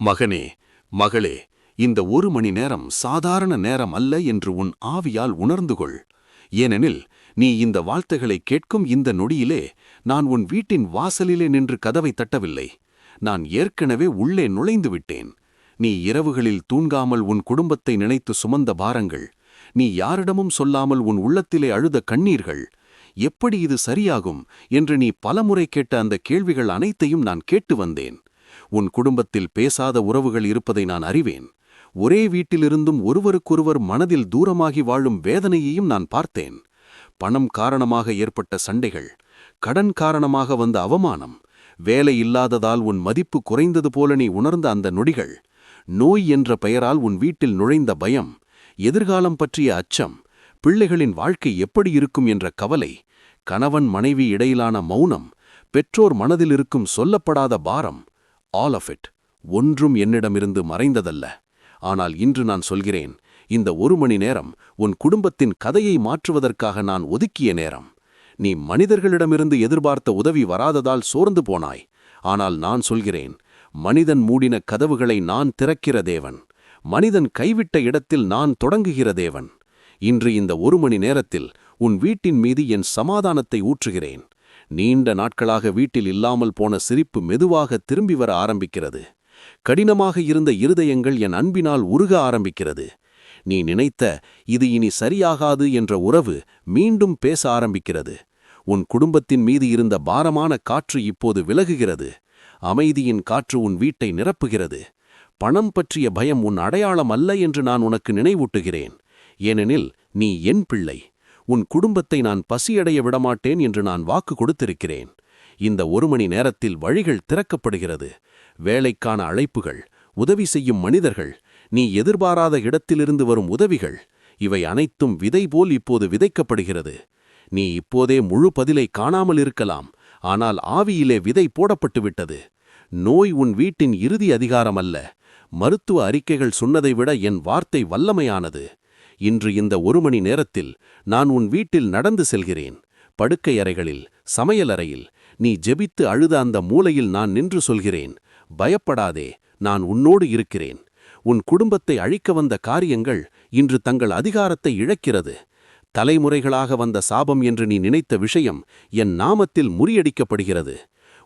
மகனே மகளே இந்த ஒரு மணி நேரம் சாதாரண நேரம் அல்ல என்று உன் ஆவியால் உணர்ந்து கொள் ஏனெனில் நீ இந்த வாழ்த்துகளை கேட்கும் இந்த நொடியிலே நான் உன் வீட்டின் வாசலிலே நின்று கதவை தட்டவில்லை. நான் ஏற்கனவே உள்ளே நுழைந்து விட்டேன். நீ இரவுகளில் தூங்காமல் உன் குடும்பத்தை நினைத்து சுமந்த பாரங்கள். நீ யாரிடமும் சொல்லாமல் உன் உள்ளத்திலே அழுத கண்ணீர்கள். எப்படி இது சரியாகும் என்று நீ பலமுறை கேட்ட அந்த கேள்விகள் அனைத்தையும் நான் கேட்டு வந்தேன். உன் குடும்பத்தில் பேசாத உறவுகள் இருப்பதை நான் அறிவேன். ஒரே வீட்டிலிருந்தும் ஒருவருக்கொருவர் மனதில் தூரமாகி வாழும் வேதனையையும் நான் பார்த்தேன். பணம் காரணமாக ஏற்பட்ட சண்டைகள் கடன் காரணமாக வந்த அவமானம் வேலை இல்லாததால் உன் மதிப்பு குறைந்தது போல நீ உணர்ந்த அந்த நொடிகள் நோய் என்ற பெயரால் உன் வீட்டில் நுழைந்த பயம் எதிர்காலம் பற்றிய அச்சம் பிள்ளைகளின் வாழ்க்கை எப்படி இருக்கும் என்ற கவலை கணவன் மனைவி இடையிலான மௌனம் பெற்றோர் மனதில் இருக்கும் சொல்லப்படாத பாரம் ஆல் ஆஃப் இட் ஒன்றும் என்னிடமிருந்து மறைந்ததல்ல. ஆனால் இன்று நான் சொல்கிறேன் இந்த ஒரு மணி நேரம் உன் குடும்பத்தின் கதையை மாற்றுவதற்காக நான் ஒதுக்கிய நேரம். நீ மனிதர்களிடமிருந்து எதிர்பார்த்த உதவி வராததால் சோர்ந்து போனாய். ஆனால் நான் சொல்கிறேன் மனிதன் மூடின கதவுகளை நான் திறக்கிற தேவன். மனிதன் கைவிட்ட இடத்தில் நான் தொடங்குகிற தேவன். இன்று இந்த ஒரு மணி நேரத்தில் உன் வீட்டின் மீது என் சமாதானத்தை ஊற்றுகிறேன். நீண்ட நாட்களாக வீட்டில் இல்லாமல் போன சிரிப்பு மெதுவாக திரும்பி வர ஆரம்பிக்கிறது. கடினமாக இருந்த இருதயங்கள் என் அன்பினால் உருக ஆரம்பிக்கிறது. நீ நினைத்த இது இனி சரியாகாது என்ற உறவு மீண்டும் பேச ஆரம்பிக்கிறது. உன் குடும்பத்தின் மீது இருந்த பாரமான காற்று இப்போது விலகுகிறது. அமைதியின் காற்று உன் வீட்டை நிரப்புகிறது. பணம் பற்றிய பயம் உன் அடையாளம் அல்ல என்று நான் உனக்கு நினைவூட்டுகிறேன். ஏனெனில் நீ என் பிள்ளை. உன் குடும்பத்தை நான் பசியடைய விடமாட்டேன் என்று நான் வாக்கு கொடுத்திருக்கிறேன். இந்த ஒரு மணி நேரத்தில் வழிகள் திறக்கப்படுகிறது. வேலைக்கான அழைப்புகள் உதவி செய்யும் மனிதர்கள் நீ எதிர்பாராத இடத்திலிருந்து வரும் உதவிகள் இவை அனைத்தும் விதை போல் இப்போது விதைக்கப்படுகிறது. நீ இப்போதே முழு பதிலை காணாமல் இருக்கலாம் ஆனால் ஆவியிலே விதை போடப்பட்டு விட்டது. நோய் உன் வீட்டின் இறுதி அதிகாரம் அல்ல மருத்துவ அறிக்கைகள் சொன்னதை விட என் வார்த்தை வல்லமையானது. இன்று இந்த ஒரு மணி நேரத்தில் நான் உன் வீட்டில் நடந்து செல்கிறேன். படுக்கை அறைகளில் சமையலறையில் நீ ஜெபித்து அழுத அந்த மூலையில் நான் நின்று சொல்கிறேன். பயப்படாதே நான் உன்னோடு இருக்கிறேன். உன் குடும்பத்தை அழிக்க வந்த காரியங்கள் இன்று தங்கள் அதிகாரத்தை இழக்கிறது. தலைமுறைகளாக வந்த சாபம் என்று நீ நினைத்த விஷயம் என் நாமத்தில் முறியடிக்கப்படுகிறது.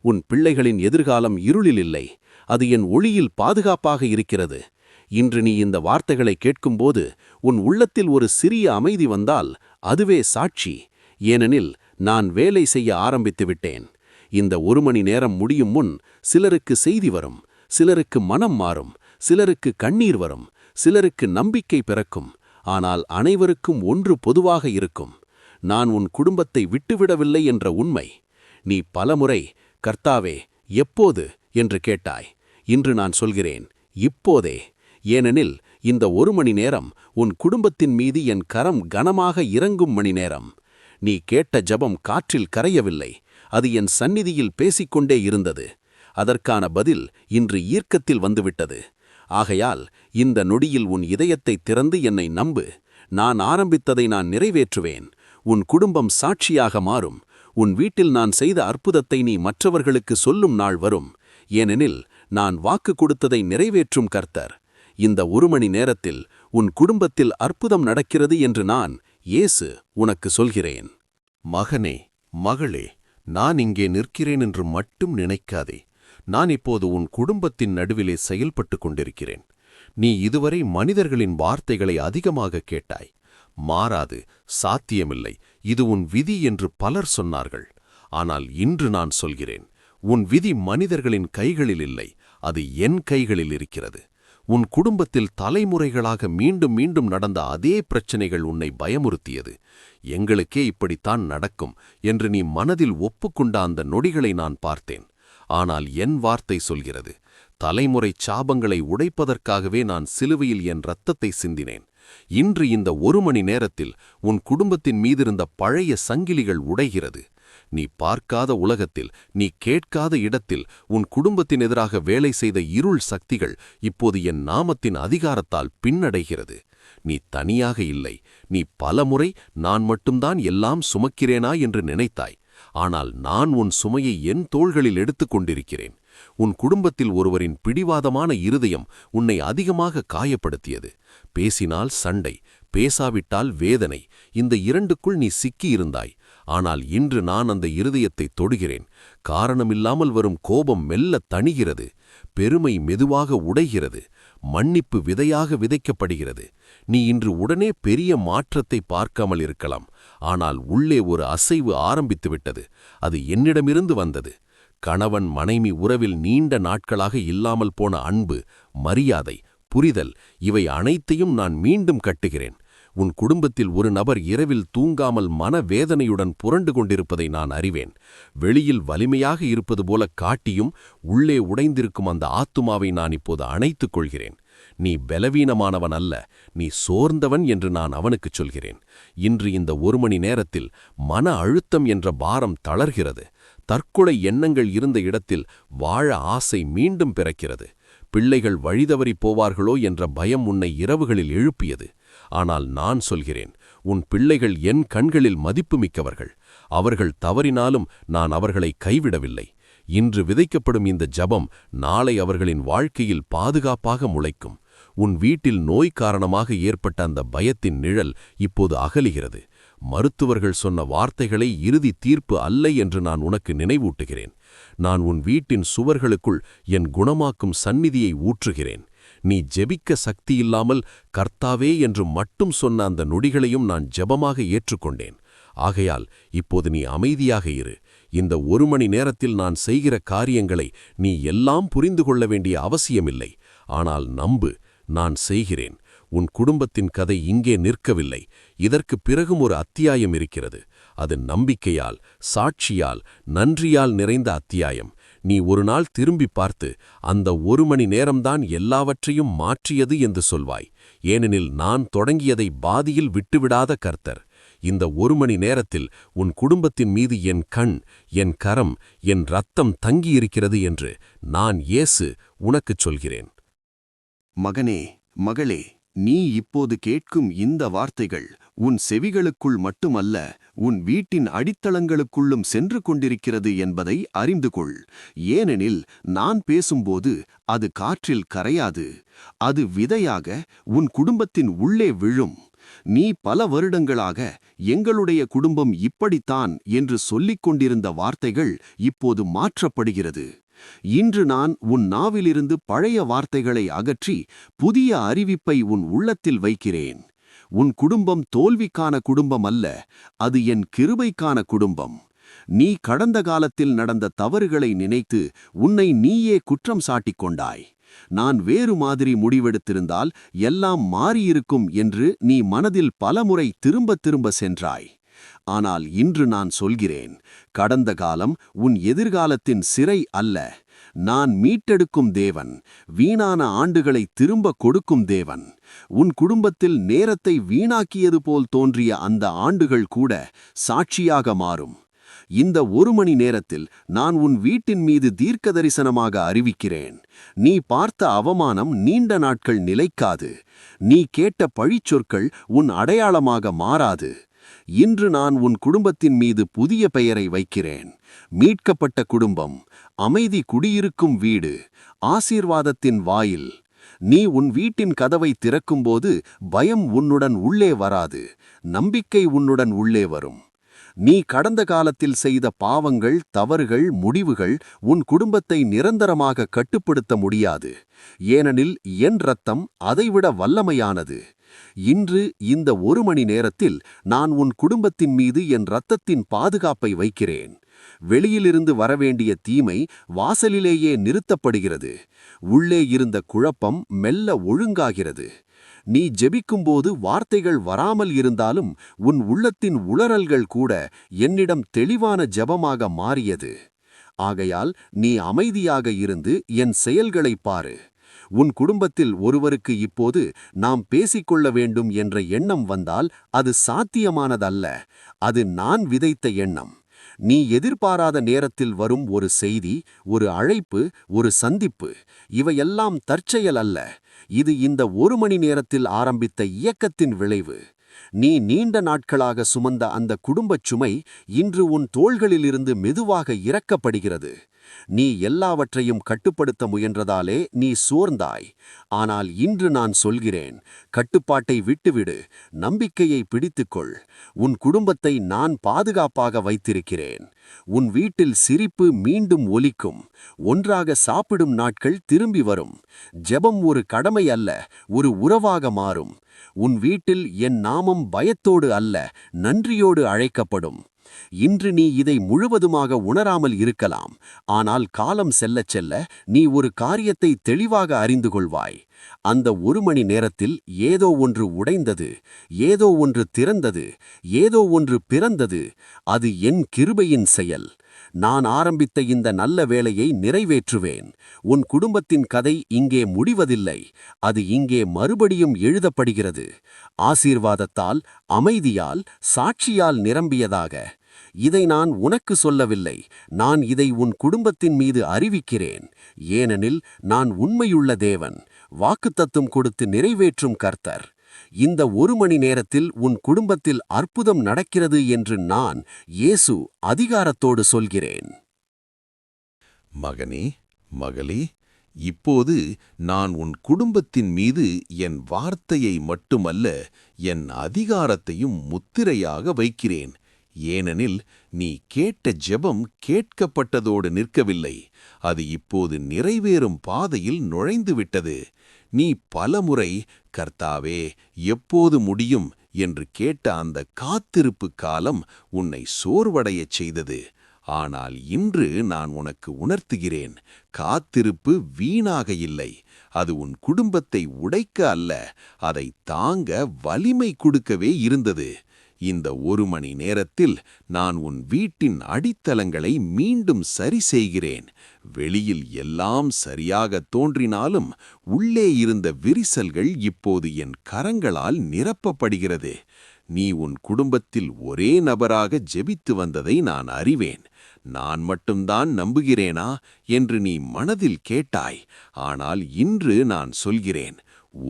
உன் பிள்ளைகளின் எதிர்காலம் இருளில் இல்லை அது என் ஒளியில் பாதுகாப்பாக இருக்கிறது. இன்று நீ இந்த வார்த்தைகளை கேட்கும்போது உன் உள்ளத்தில் ஒரு சிறிய அமைதி வந்தால் அதுவே சாட்சி. ஏனெனில் நான் வேலை செய்ய ஆரம்பித்து விட்டேன். இந்த ஒரு மணி நேரம் முடியும் முன் சிலருக்கு செய்தி வரும் சிலருக்கு மனம் மாறும் சிலருக்கு கண்ணீர் வரும் சிலருக்கு நம்பிக்கை பிறக்கும். ஆனால் அனைவருக்கும் ஒன்று பொதுவாக இருக்கும். நான் உன் குடும்பத்தை விட்டுவிடவில்லை என்ற உண்மை. நீ பலமுறை கர்த்தாவே எப்போது? என்று கேட்டாய். இன்று நான் சொல்கிறேன் இப்போதே. ஏனெனில் இந்த ஒரு மணி நேரம் உன் குடும்பத்தின் மீது என் கரம் கனமாக இறங்கும் மணி நேரம். நீ கேட்ட ஜபம் காற்றில் கரையவில்லை. அது என் சந்நிதியில் பேசிக்கொண்டே இருந்தது. அதற்கான பதில் இன்று ஈர்க்கத்தில் வந்துவிட்டது. ஆகையால் இந்த நொடியில் உன் இதயத்தை திறந்து என்னை நம்பு. நான் ஆரம்பித்ததை நான் நிறைவேற்றுவேன். உன் குடும்பம் சாட்சியாக மாறும். உன் வீட்டில் நான் செய்த அற்புதத்தை நீ மற்றவர்களுக்கு சொல்லும் நாள் வரும். ஏனெனில் நான் வாக்கு கொடுத்ததை நிறைவேற்றும் கர்த்தர். இந்த ஒரு மணி நேரத்தில் உன் குடும்பத்தில் அற்புதம் நடக்கிறது என்று நான் இயேசு உனக்கு சொல்கிறேன். மகனே மகளே நான் இங்கே நிற்கிறேன் என்று மட்டும் நினைக்காதே. நான் இப்போது உன் குடும்பத்தின் நடுவிலே செயல்பட்டு கொண்டிருக்கிறேன். நீ இதுவரை மனிதர்களின் வார்த்தைகளை அதிகமாக கேட்டாய். மாறாது சாத்தியமில்லை. இது உன் விதி என்று பலர் சொன்னார்கள். ஆனால் இன்று நான் சொல்கிறேன் உன் விதி மனிதர்களின் கைகளில் இல்லை அது என் கைகளில் இருக்கிறது. உன் குடும்பத்தில் தலைமுறைகளாக மீண்டும் மீண்டும் நடந்த அதே பிரச்சனைகள் உன்னை பயமுறுத்தியது. எங்களுக்கே இப்படித்தான் நடக்கும் என்று நீ மனதில் ஒப்புக்கொண்ட அந்த நொடிகளை நான் பார்த்தேன். ஆனால் என் வார்த்தை சொல்கிறது தலைமுறை சாபங்களை உடைப்பதற்காகவே நான் சிலுவையில் என் இரத்தத்தை சிந்தினேன். இன்று இந்த ஒரு மணி நேரத்தில் உன் குடும்பத்தின் மீதிருந்த பழைய சங்கிலிகள் உடைகிறது. நீ பார்க்காத உலகத்தில் நீ கேட்காத இடத்தில் உன் குடும்பத்தின் எதிராக வேலை செய்த இருள் சக்திகள் இப்போது என் நாமத்தின் அதிகாரத்தால் பின்னடைகிறது. நீ தனியாக இல்லை. நீ பலமுறை நான் மட்டும்தான் எல்லாம் சுமக்கிறேனா என்று நினைத்தாய். ஆனால் நான் உன் சுமையை என் தோள்களில் எடுத்துக் கொண்டிருக்கிறேன். உன் குடும்பத்தில் ஒருவரின் பிடிவாதமான இருதயம் உன்னை அதிகமாக காயப்படுத்தியது. பேசினால் சண்டை பேசாவிட்டால் வேதனை. இந்த இரண்டுக்குள் நீ சிக்கியிருந்தாய். ஆனால் இன்று நான் அந்த இருதயத்தை தொடுகிறேன். காரணமில்லாமல் வரும் கோபம் மெல்ல தணிகிறது. பெருமை மெதுவாக உடைகிறது. மன்னிப்பு விதையாக விதைக்கப்படுகிறது. நீ இன்று உடனே பெரிய மாற்றத்தை பார்க்காமல் இருக்கலாம். ஆனால் உள்ளே ஒரு அசைவு ஆரம்பித்துவிட்டது. அது என்னிடமிருந்து வந்தது. கணவன் மனைவி உறவில் நீண்ட நாட்களாக இல்லாமல் போன அன்பு மரியாதை புரிதல் இவை அனைத்தையும் நான் மீண்டும் கட்டுகிறேன். உன் குடும்பத்தில் ஒரு நபர் இரவில் தூங்காமல் மனவேதனையுடன் புரண்டு கொண்டிருப்பதை நான் அறிவேன். வெளியில் வலிமையாக இருப்பது போல காட்டியும் உள்ளே உடைந்திருக்கும் அந்த ஆத்துமாவை நான் இப்போது அணைத்துக் கொள்கிறேன். நீ பலவீனமானவன் அல்ல நீ சோர்ந்தவன் என்று நான் அவனுக்குச் சொல்கிறேன். இன்று இந்த ஒரு மணி நேரத்தில் மன அழுத்தம் என்ற பாரம் தளர்கிறது. தற்கொலை எண்ணங்கள் இருந்த இடத்தில் வாழ ஆசை மீண்டும் பிறக்கிறது. பிள்ளைகள் வழிதவறி போவார்களோ என்ற பயம் உன்னை இரவுகளில் எழுப்பியது. ஆனால் நான் சொல்கிறேன் உன் பிள்ளைகள் என் கண்களில் மதிப்புமிக்கவர்கள். அவர்கள் தவறினாலும் நான் அவர்களை கைவிடவில்லை. இன்று விதைக்கப்படும் இந்த ஜபம் நாளை அவர்களின் வாழ்க்கையில் பாதுகாப்பாக முளைக்கும். உன் வீட்டில் நோய் காரணமாக ஏற்பட்ட அந்த பயத்தின் நிழல் இப்போது அகலுகிறது. மருத்துவர்கள் சொன்ன வார்த்தைகளை இறுதி தீர்ப்பு அல்ல என்று நான் உனக்கு நினைவூட்டுகிறேன். நான் உன் வீட்டின் சுவர்களுக்குள் என் குணமாக்கும் சந்நிதியை ஊற்றுகிறேன். நீ ஜெபிக்க சக்தி இல்லாமல் கர்த்தாவே என்று மட்டும் சொன்ன அந்த நொடிகளையும் நான் ஜெபமாக ஏற்றுக்கொண்டேன். ஆகையால் இப்போது நீ அமைதியாக இரு. இந்த ஒரு மணி நேரத்தில் நான் செய்கிற காரியங்களை நீ எல்லாம் புரிந்து கொள்ள வேண்டிய அவசியமில்லை. ஆனால் நம்பு நான் செய்கிறேன். உன் குடும்பத்தின் கதை இங்கே நிற்கவில்லை. இதற்கு பிறகும் ஒரு அத்தியாயம் இருக்கிறது. அது நம்பிக்கையால் சாட்சியால் நன்றியால் நிறைந்த அத்தியாயம். நீ ஒரு நாள் திரும்பி பார்த்து அந்த ஒரு மணி நேரம்தான் எல்லாவற்றையும் மாற்றியது என்று சொல்வாய். ஏனெனில் நான் தொடங்கியதை பாதியில் விட்டுவிடாத கர்த்தர். இந்த ஒரு மணி நேரத்தில் உன் குடும்பத்தின் மீது என் கண் என் கரம் என் ரத்தம் தங்கியிருக்கிறது என்று நான் இயேசு உனக்குச் சொல்கிறேன். மகனே மகளே நீ இப்போது கேட்கும் இந்த வார்த்தைகள் உன் செவிகளுக்குள் மட்டுமல்ல உன் வீட்டின் அடித்தளங்களுக்குள்ளும் சென்று கொண்டிருக்கிறது என்பதை அறிந்து கொள் ஏனெனில் நான் பேசும்போது அது காற்றில் கரையாது. அது விதையாக உன் குடும்பத்தின் உள்ளே விழும். நீ பல வருடங்களாக எங்களுடைய குடும்பம் இப்படித்தான் என்று சொல்லிக் கொண்டிருந்த வார்த்தைகள் இப்போது மாற்றப்படுகிறது. இன்று நான் உன் நாவிலிருந்து பழைய வார்த்தைகளை அகற்றி புதிய அறிவிப்பை உன் உள்ளத்தில் வைக்கிறேன். உன் குடும்பம் தோல்விக்கான குடும்பம் அல்ல அது என் கிருபைக்கான குடும்பம். நீ கடந்த காலத்தில் நடந்த தவறுகளை நினைத்து உன்னை நீயே குற்றம் சாட்டிக் கொண்டாய். நான் வேறு மாதிரி முடிவெடுத்திருந்தால் எல்லாம் மாறியிருக்கும் என்று நீ மனதில் பலமுறை திரும்ப திரும்ப சென்றாய். ஆனால் இன்று நான் சொல்கிறேன் கடந்த காலம் உன் எதிர்காலத்தின் சிறை அல்ல நான் மீட்டெடுக்கும் தேவன் வீணான ஆண்டுகளை திரும்ப கொடுக்கும் தேவன். உன் குடும்பத்தில் நேரத்தை வீணாக்கியது போல் தோன்றிய அந்த ஆண்டுகள் கூட சாட்சியாக மாறும். இந்த ஒரு மணி நேரத்தில் நான் உன் வீட்டின் மீது தீர்க்க தரிசனமாக அறிவிக்கிறேன். நீ பார்த்த அவமானம் நீண்ட நாட்கள் நிலைக்காது. நீ கேட்ட பழிச்சொற்கள் உன் அடையாளமாக மாறாது. இன்று நான் உன் குடும்பத்தின் மீது புதிய பெயரை வைக்கிறேன். மீட்கப்பட்ட குடும்பம் அமைதி குடியிருக்கும் வீடு ஆசீர்வாதத்தின் வாயில். நீ உன் வீட்டின் கதவை திறக்கும்போது பயம் உன்னுடன் உள்ளே வராது நம்பிக்கை உன்னுடன் உள்ளே வரும். நீ கடந்த காலத்தில் செய்த பாவங்கள் தவறுகள் முடிவுகள் உன் குடும்பத்தை நிரந்தரமாக கட்டுப்படுத்த முடியாது. ஏனெனில் என் ரத்தம் அதைவிட வல்லமையானது. இன்று இந்த ஒரு மணி நேரத்தில் நான் உன் குடும்பத்தின் மீது என் இரத்தத்தின் பாதுகாப்பை வைக்கிறேன். வெளியிலிருந்து வரவேண்டிய தீமை வாசலிலேயே நிறுத்தப்படுகிறது. உள்ளே இருந்த குழப்பம் மெல்ல ஒழுங்காகிறது. நீ ஜெபிக்கும்போது வார்த்தைகள் வராமல் இருந்தாலும் உன் உள்ளத்தின் உளறல்கள் கூட என்னிடம் தெளிவான ஜெபமாக மாறியது. ஆகையால் நீ அமைதியாக இருந்து என் செயல்களை பாரு. உன் குடும்பத்தில் ஒருவருக்கு இப்போது நாம் பேசிக்கொள்ள வேண்டும் என்ற எண்ணம் வந்தால் அது சாத்தியமானதல்ல. அது நான் விதைத்த எண்ணம். நீ எதிர்பாராத நேரத்தில் வரும் ஒரு செய்தி ஒரு அழைப்பு ஒரு சந்திப்பு இவையெல்லாம் தற்செயல் அல்ல. இது இந்த ஒரு மணி நேரத்தில் ஆரம்பித்த இயக்கத்தின் விளைவு. நீ நீண்ட நாட்களாக சுமந்த அந்த குடும்பச் சுமை இன்று உன் தோள்களிலிருந்து மெதுவாக இறக்கப்படுகிறது. நீ எல்லாவற்றையும் கட்டுப்படுத்த முயன்றதாலே நீ சோர்ந்தாய். ஆனால் இன்று நான் சொல்கிறேன் கட்டுப்பாட்டை விட்டுவிடு நம்பிக்கையை பிடித்துக்கொள். உன் குடும்பத்தை நான் பாதுகாப்பாக வைத்திருக்கிறேன். உன் வீட்டில் சிரிப்பு மீண்டும் ஒலிக்கும். ஒன்றாக சாப்பிடும் நாட்கள் திரும்பி வரும். ஜெபம் ஒரு கடமை அல்ல ஒரு உறவாக மாறும். உன் வீட்டில் என் நாமம் பயத்தோடு அல்ல நன்றியோடு அழைக்கப்படும். இன்று நீ இதை முழுவதுமாக உணராமல் இருக்கலாம். ஆனால் காலம் செல்லச் செல்ல நீ ஒரு காரியத்தை தெளிவாக அறிந்து கொள்வாய். அந்த ஒரு மணி நேரத்தில் ஏதோ ஒன்று உடைந்தது ஏதோ ஒன்று திறந்தது ஏதோ ஒன்று பிறந்தது. அது என் கிருபையின் செயல். நான் ஆரம்பித்த இந்த நல்ல வேலையை நிறைவேற்றுவேன். உன் குடும்பத்தின் கதை இங்கே முடிவதில்லை. அது இங்கே மறுபடியும் எழுதப்படுகிறது. ஆசீர்வாதத்தால் அமைதியால் சாட்சியால் நிரம்பியதாக. இதை நான் உனக்கு சொல்லவில்லை. நான் இதை உன் குடும்பத்தின் மீது அறிவிக்கிறேன். ஏனெனில் நான் உண்மையுள்ள தேவன். வாக்குத்தத்தும் கொடுத்து நிறைவேற்றும் கர்த்தர். இந்த ஒரு மணி நேரத்தில் உன் குடும்பத்தில் அற்புதம் நடக்கிறது என்று நான் இயேசு அதிகாரத்தோடு சொல்கிறேன். மகனே மகளே இப்போது நான் உன் குடும்பத்தின் மீது என் வார்த்தையை மட்டுமல்ல என் அதிகாரத்தையும் முத்திரையாக வைக்கிறேன். ஏனெனில் நீ கேட்ட ஜெபம் கேட்கப்பட்டதோடு நிற்கவில்லை. அது இப்போது நிறைவேறும் பாதையில் நுழைந்துவிட்டது. நீ பலமுறை கர்த்தாவே எப்போது முடியும்? என்று கேட்ட அந்த காத்திருப்பு காலம் உன்னை சோர்வடையச் செய்தது. ஆனால் இன்று நான் உனக்கு உணர்த்துகிறேன். காத்திருப்பு வீணாக இல்லை. அது உன் குடும்பத்தை உடைக்க அல்ல. அதை தாங்க வலிமை கொடுக்கவே இருந்தது. இந்த ஒரு மணி நேரத்தில் நான் உன் வீட்டின் அடித்தளங்களை மீண்டும் சரி செய்கிறேன். வெளியில் எல்லாம் சரியாக தோன்றினாலும் உள்ளே இருந்த விரிசல்கள் இப்போது என் கரங்களால் நிரப்பப்படுகிறது. நீ உன் குடும்பத்தில் ஒரே நபராக ஜெபித்து வந்ததை நான் அறிவேன். நான் மட்டும்தான் நம்புகிறேனா? என்று நீ மனதில் கேட்டாய். ஆனால் இன்று நான் சொல்கிறேன்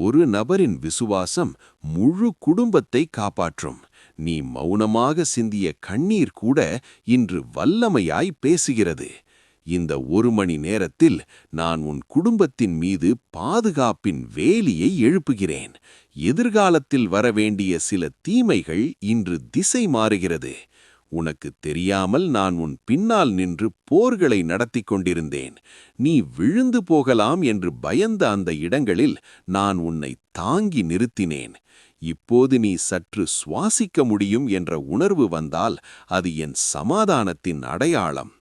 ஒரு நபரின் விசுவாசம் முழு குடும்பத்தை காப்பாற்றும். நீ மௌனமாக சிந்திய கண்ணீர் கூட இன்று வல்லமையாய் பேசுகிறது. இந்த ஒரு மணி நேரத்தில் நான் உன் குடும்பத்தின் மீது பாதுகாப்பின் வேலியை எழுப்புகிறேன். எதிர்காலத்தில் வரவேண்டிய சில தீமைகள் இன்று திசை மாறுகிறது. உனக்கு தெரியாமல் நான் உன் பின்னால் நின்று போர்களை நடத்தி கொண்டிருந்தேன். நீ விழுந்து போகலாம் என்று பயந்த அந்த இடங்களில் நான் உன்னை தாங்கி நிறுத்தினேன். இப்போது நீ சற்று சுவாசிக்க முடியும் என்ற உணர்வு வந்தால் அது என் சமாதானத்தின் அடையாளம்.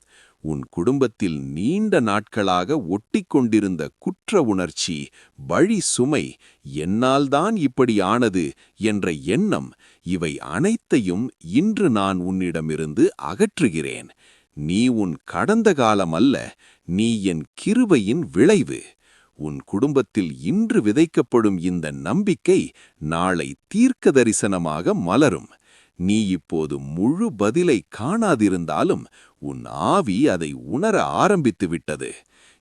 உன் குடும்பத்தில் நீண்ட நாட்களாக ஒட்டிக்கொண்டிருந்த குற்ற உணர்ச்சி வழி சுமை என்னால்தான் இப்படி ஆனது என்ற எண்ணம் இவை அனைத்தையும் இன்று நான் உன்னிடமிருந்து அகற்றுகிறேன். நீ உன் கடந்த காலம் அல்ல நீ என் கிருபையின் விளைவு. உன் குடும்பத்தில் இன்று விதைக்கப்படும் இந்த நம்பிக்கை நாளை தீர்க்க தரிசனமாக மலரும். நீ இப்போது முழு பதிலை காணாதிருந்தாலும் உன் ஆவி அதை உணர ஆரம்பித்து விட்டது.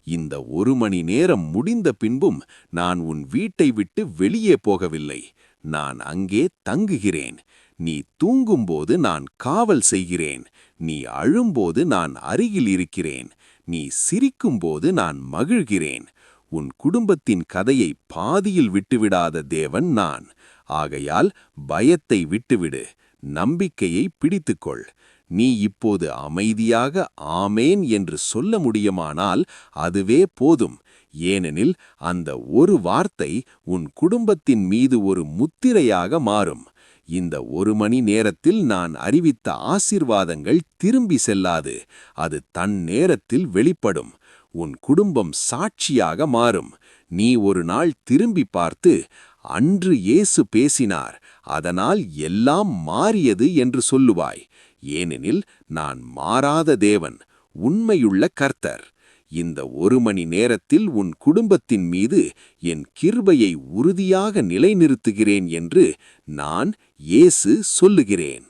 இந்த ஒரு மணி நேரம் முடிந்த பின்பும் நான் உன் வீட்டை விட்டு வெளியே போகவில்லை. நான் அங்கே தங்குகிறேன். நீ தூங்கும்போது நான் காவல் செய்கிறேன். நீ அழும்போது நான் அருகில் இருக்கிறேன். நீ சிரிக்கும்போது நான் மகிழ்கிறேன். உன் குடும்பத்தின் கதையை பாதியில் விட்டுவிடாத தேவன் நான். ஆகையால் பயத்தை விட்டுவிடு நம்பிக்கையை பிடித்துக்கொள். நீ இப்போது அமைதியாக ஆமேன் என்று சொல்ல முடியுமானால் அதுவே போதும். ஏனெனில் அந்த ஒரு வார்த்தை உன் குடும்பத்தின் மீது ஒரு முத்திரையாக மாறும். இந்த ஒரு மணி நேரத்தில் நான் அறிவித்த ஆசிர்வாதங்கள் திரும்பி செல்லாது அது தன் நேரத்தில் வெளிப்படும். உன் குடும்பம் சாட்சியாக மாறும். நீ ஒரு நாள் திரும்பி பார்த்து அன்று இயேசு பேசினார் அதனால் எல்லாம் மாறியது என்று சொல்லுவாய். ஏனெனில் நான் மாறாத தேவன் உண்மையுள்ள கர்த்தர். இந்த ஒரு மணி நேரத்தில் உன் குடும்பத்தின் மீது என் கிருபையை உறுதியாக நிலைநிறுத்துகிறேன் என்று நான் இயேசு சொல்லுகிறேன்.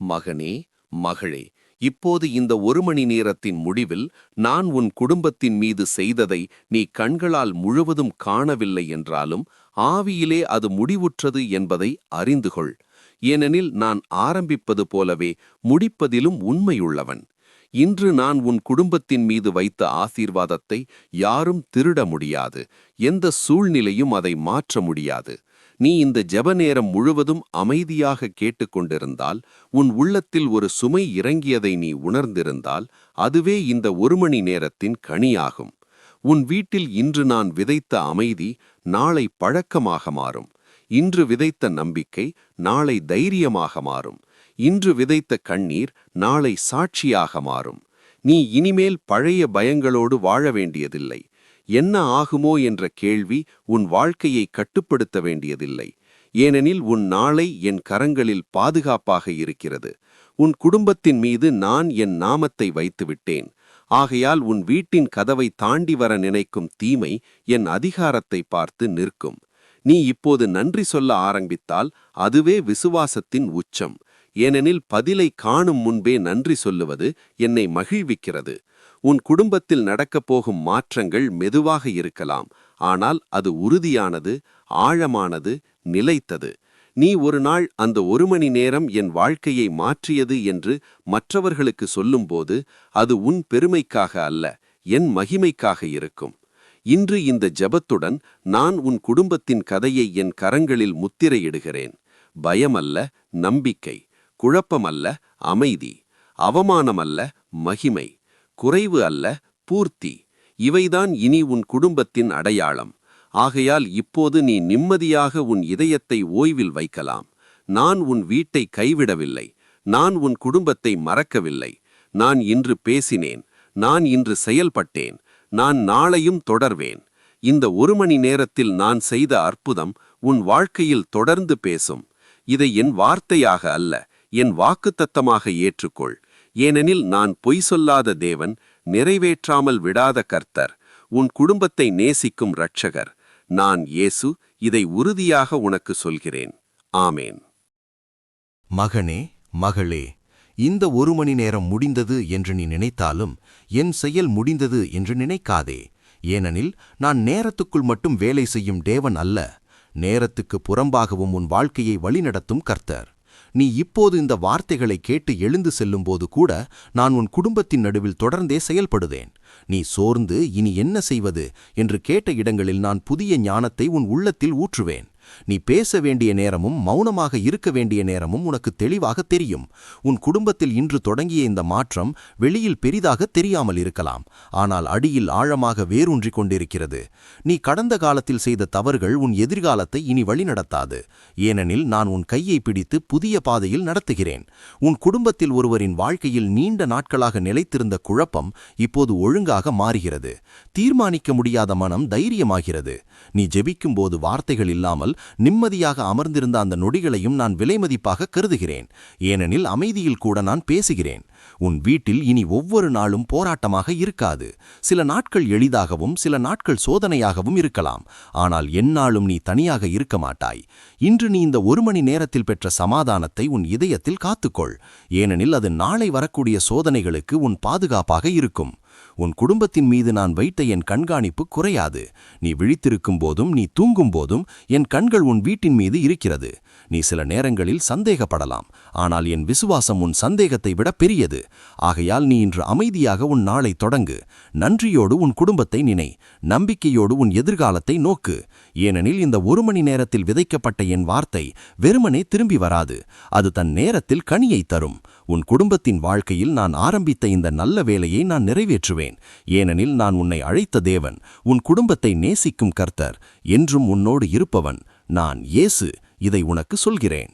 மகனே மகளே இப்போது இந்த ஒரு மணி நேரத்தின் முடிவில் நான் உன் குடும்பத்தின் மீது செய்ததை நீ கண்களால் முழுவதும் காணவில்லை என்றாலும் ஆவியிலே அது முடிவுற்றது என்பதை அறிந்து கொள். ஏனெனில் நான் ஆரம்பிப்பது போலவே முடிப்பதிலும் உண்மையுள்ளவன். இன்று நான் உன் குடும்பத்தின் மீது வைத்த ஆசீர்வாதத்தை யாரும் திருட முடியாது. எந்த சூழ்நிலையும் அதை மாற்ற முடியாது. நீ இந்த ஜெப நேரம் முழுவதும் அமைதியாக கேட்டுக்கொண்டிருந்தால் உன் உள்ளத்தில் ஒரு சுமை இறங்கியதை நீ உணர்ந்திருந்தால் அதுவே இந்த ஒரு மணி நேரத்தின் கனியாகும். உன் வீட்டில் இன்று நான் விதைத்த அமைதி நாளை பழக்கமாக மாறும். இன்று விதைத்த நம்பிக்கை நாளை தைரியமாக மாறும். இன்று விதைத்த கண்ணீர் நாளை சாட்சியாக மாறும். நீ இனிமேல் பழைய பயங்களோடு வாழ வேண்டியதில்லை. என்ன ஆகுமோ என்ற கேள்வி உன் வாழ்க்கையை கட்டுப்படுத்த வேண்டியதில்லை. ஏனெனில் உன் நாளை என் கரங்களில் பாதுகாப்பாக இருக்கிறது. உன் குடும்பத்தின் மீது நான் என் நாமத்தை வைத்துவிட்டேன். ஆகையால் உன் வீட்டின் கதவை தாண்டி வர நினைக்கும் தீமை என் அதிகாரத்தை பார்த்து நிற்கும். நீ இப்போது நன்றி சொல்ல ஆரம்பித்தால் அதுவே விசுவாசத்தின் உச்சம். ஏனெனில் பதிலை காணும் முன்பே நன்றி சொல்லுவது என்னை மகிழ்விக்கிறது. உன் குடும்பத்தில் நடக்கப் போகும் மாற்றங்கள் மெதுவாக இருக்கலாம். ஆனால் அது உறுதியானது ஆழமானது நிலைத்தது. நீ ஒரு நாள் அந்த ஒரு மணி நேரம் என் வாழ்க்கையை மாற்றியது என்று மற்றவர்களுக்கு சொல்லும்போது அது உன் பெருமைக்காக அல்ல என் மகிமைக்காக இருக்கும். இன்று இந்த ஜெபத்துடன் நான் உன் குடும்பத்தின் கதையை என் கரங்களில் முத்திரையிடுகிறேன். பயமல்ல நம்பிக்கை. குழப்பமல்ல அமைதி. அவமானமல்ல மகிமை. குறைவு அல்ல பூர்த்தி. இவைதான் இனி உன் குடும்பத்தின் அடையாளம். ஆகையால் இப்போது நீ நிம்மதியாக உன் இதயத்தை ஓய்வில் வைக்கலாம். நான் உன் வீட்டை கைவிடவில்லை. நான் உன் குடும்பத்தை மறக்கவில்லை. நான் இன்று பேசினேன். நான் இன்று செயல்பட்டேன். நான் நாளையும் தொடர்வேன். இந்த ஒரு மணி நேரத்தில் நான் செய்த அற்புதம் உன் வாழ்க்கையில் தொடர்ந்து பேசும். இதை என் வார்த்தையாக அல்ல என் வாக்குத்தத்தமாக ஏற்றுக்கொள். ஏனெனில் நான் பொய் சொல்லாத தேவன் நிறைவேற்றாமல் விடாத கர்த்தர் உன் குடும்பத்தை நேசிக்கும் இரட்சகர். நான் இயேசு இதை உறுதியாக உனக்கு சொல்கிறேன். ஆமேன். மகனே மகளே இந்த ஒரு மணி நேரம் முடிந்தது என்று நீ நினைத்தாலும் என் செயல் முடிந்தது என்று நினைக்காதே. ஏனெனில் நான் நேரத்துக்குள் மட்டும் வேலை செய்யும் தேவன் அல்ல. நேரத்துக்கு புறம்பாகவும் உன் வாழ்க்கையை வழிநடத்தும் கர்த்தர். நீ இப்போது இந்த வார்த்தைகளை கேட்டு எழுந்து செல்லும்போது கூட நான் உன் குடும்பத்தின் நடுவில் தொடர்ந்தே செயல்படுதேன் நீ சோர்ந்து இனி என்ன செய்வது? என்று கேட்ட இடங்களில் நான் புதிய ஞானத்தை உன் உள்ளத்தில் ஊற்றுவேன். நீ பேச வேண்டிய நேரமும் மௌனமாக இருக்க வேண்டிய நேரமும் உனக்கு தெளிவாக தெரியும். உன் குடும்பத்தில் இன்று தொடங்கிய இந்த மாற்றம் வெளியில் பெரிதாக தெரியாமல் இருக்கலாம். ஆனால் அடியில் ஆழமாக வேரூன்றிக் கொண்டிருக்கிறது. நீ கடந்த காலத்தில் செய்த தவறுகள் உன் எதிர்காலத்தை இனி வழிநடத்தாது. ஏனெனில் நான் உன் கையை பிடித்து புதிய பாதையில் நடத்துகிறேன். உன் குடும்பத்தில் ஒருவரின் வாழ்க்கையில் நீண்ட நாட்களாக நிலைத்திருந்த குழப்பம் இப்போது ஒழுங்காக மாறுகிறது. தீர்மானிக்க முடியாத மனம் தைரியமாகிறது. நீ ஜெபிக்கும்போது வார்த்தைகள் இல்லாமல் நிம்மதியாக அமர்ந்திருந்த அந்த நொடிகளையும் நான் விலைமதிப்பாக கருதுகிறேன். ஏனெனில் அமைதியில் கூட நான் பேசுகிறேன். உன் வீட்டில் இனி ஒவ்வொரு நாளும் போராட்டமாக இருக்காது. சில நாட்கள் எளிதாகவும் சில நாட்கள் சோதனையாகவும் இருக்கலாம். ஆனால் எந்நாளும் நீ தனியாக இருக்க மாட்டாய். இன்று நீ இந்த ஒரு மணி நேரத்தில் பெற்ற சமாதானத்தை உன் இதயத்தில் காத்துக்கொள். ஏனெனில் அது நாளை வரக்கூடிய சோதனைகளுக்கு உன் பாதுகாப்பாக இருக்கும். உன் குடும்பத்தின் மீது நான் வைத்த என் கண்காணிப்பு குறையாது. நீ விழித்திருக்கும் போதும் நீ தூங்கும் போதும் என் கண்கள் உன் வீட்டின் மீது இருக்கிறது. நீ சில நேரங்களில் சந்தேகப்படலாம். ஆனால் என் விசுவாசம் உன் சந்தேகத்தை விட பெரியது. ஆகையால் நீ இன்று அமைதியாக உன் நாளை தொடங்கு. நன்றியோடு உன் குடும்பத்தை நினை. நம்பிக்கையோடு உன் எதிர்காலத்தை நோக்கு. ஏனெனில் இந்த ஒரு மணி நேரத்தில் விதைக்கப்பட்ட என் வார்த்தை வெறுமனே திரும்பி வராது. அது தன் நேரத்தில் கனியை தரும். உன் குடும்பத்தின் வாழ்க்கையில் நான் ஆரம்பித்த இந்த நல்ல வேலையை நான் நிறைவேற்றுவேன். ஏனெனில் நான் உன்னை அழைத்த தேவன் உன் குடும்பத்தை நேசிக்கும் கர்த்தர் என்றும் உன்னோடு இருப்பவன் நான் இயேசு இதை உனக்கு சொல்கிறேன்.